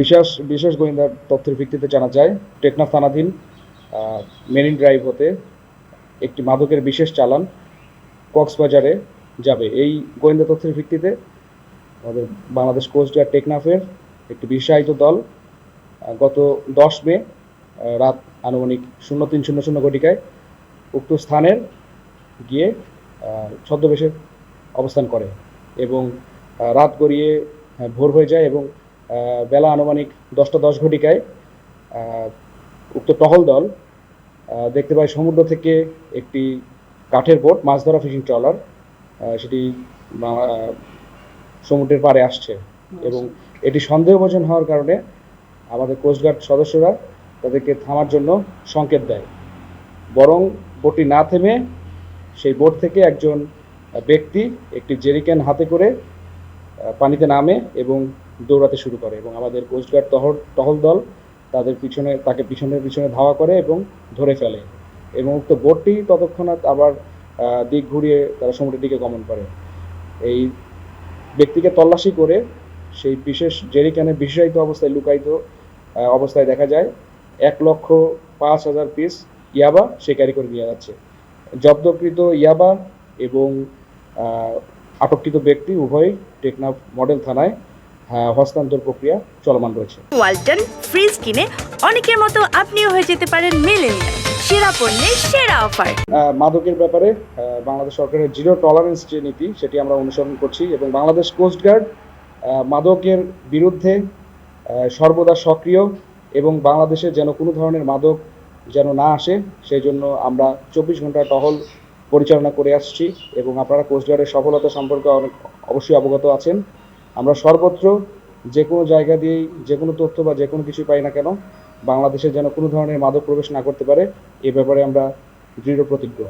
বিশেষ বিশেষ গোয়েন্দা তথ্যের ভিত্তিতে জানা যায়, টেকনাফ থানাধীন মেরিন ড্রাইভ হতে একটি মাদকের বিশেষ চালান কক্সবাজারে যাবে। এই গোয়েন্দা তথ্যের ভিত্তিতে আমাদের বাংলাদেশ কোস্টগার্ড টেকনাফের একটি বিশ্বায়িত দল গত দশ মে রাত আনুমানিক শূন্য তিন, শূন্য শূন্য ঘটিকায় উক্ত স্থানের গিয়ে ছদ্মবেশে অবস্থান করে এবং রাত গড়িয়ে ভোর হয়ে যায় এবং বেলা আনুমানিক দশটা দশ ঘটিকায় উক্ত টহল দল দেখতে পাই সমুদ্র থেকে একটি কাঠের বোট মাছ ধরা ফিশিং ট্রলার সেটি সমুদ্রের পাড়ে আসছে এবং এটি সন্দেহভাজন হওয়ার কারণে আমাদের কোস্টগার্ড সদস্যরা তাদেরকে থামার জন্য সংকেত দেয়। বরং বোটটি না থেমে সেই বোট থেকে একজন ব্যক্তি একটি জেরিকেন হাতে করে পানিতে নামে এবং দৌড়াতে শুরু করে এবং আমাদের কোস্টগার্ড টহল টহল দল তাদের পিছনে তাকে পিছনের পিছনে ধাওয়া করে এবং ধরে ফেলে এবং উক্ত বোটটি ততক্ষণাৎ আবার দিক ঘুরিয়ে তারা সমুদ্রের দিকে গমন করে। এই ব্যক্তিকে তল্লাশি করে সেই বিশেষ জেরিকানে বিশেষায়িত অবস্থায় লুকায়িত অবস্থায় দেখা যায় এক লক্ষ পাঁচ হাজার পিস ইয়াবা সে ক্যারি করে নিয়ে যাচ্ছে। জব্দকৃত ইয়াবা এবং আটককৃত ব্যক্তি উভয় টেকনাফ মডেল থানায় হস্তান্তর প্রক্রিয়া চলমান রয়েছে। ওয়ালটন ফ্রিজ কিনে অনেকের মতো আপনিও হয়ে যেতে পারেন মেলেনিয়া সেরা পণ্যের সেরা অফার। মাদকের ব্যাপারে বাংলাদেশ সরকারের জিরো টলারেন্স যে নীতি সেটি আমরা অনুসরণ করছি এবং বাংলাদেশ কোস্টগার্ড মাদকের বিরুদ্ধে সর্বদা সক্রিয় এবং বাংলাদেশে যেন কোনো ধরনের মাদক যেন না আসে সেই জন্য আমরা চব্বিশ ঘণ্টা টহল পরিচালনা করে আসছি এবং আপনারা কোস্টগার্ডের সফলতা সম্পর্কে অনেক অবশ্যই অবগত আছেন। আমরা সর্বত্র যে কোনো জায়গা দিয়েই, যে কোনো তথ্য বা যে কোনো কিছু পাই না কেন, বাংলাদেশে যেন কোনো ধরনের মাদক প্রবেশ না করতে পারে, এ ব্যাপারে আমরা দৃঢ় প্রতিজ্ঞ।